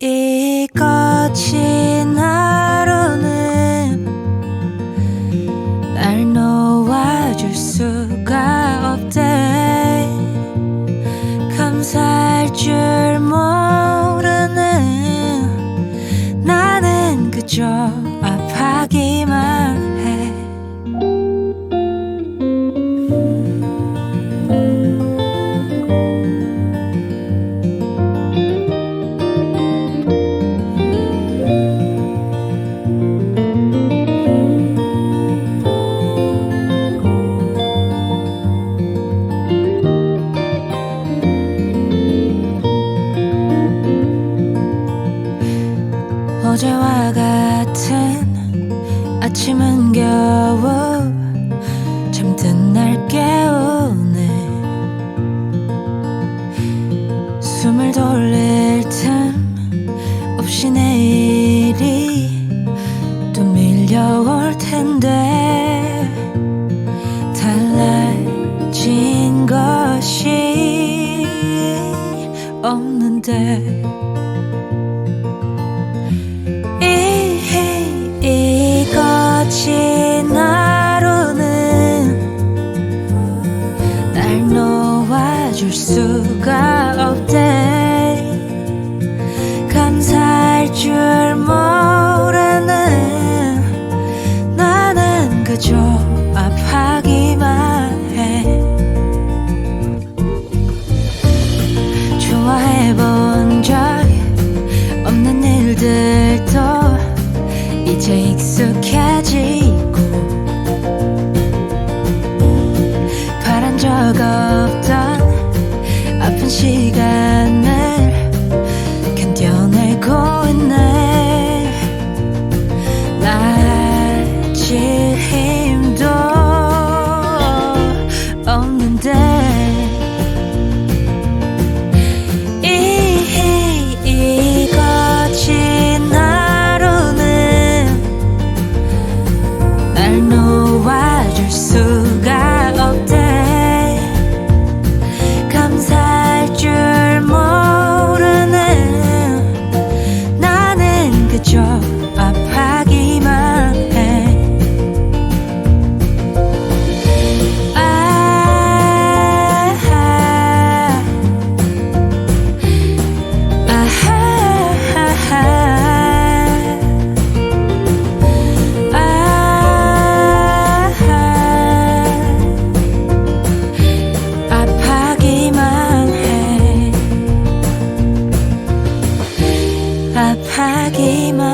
이 거친 하루는 날 놓아줄 수가 없대. 감사할 줄 모르는 나는 그저 아파기만 같은 아침은 겨우 잠든 날 깨우네. 숨을 돌릴 틈 없이 내일이 또 밀려올 텐데. 달라진 것이 없는데 줄 수가 없대. 감사할 줄 모르는 나는 그저 아파기만 해. 좋아해본 적 없는 일들도 이제 익숙 아픈 시간을 견뎌내고 있네. 나질 힘도 없는데 기만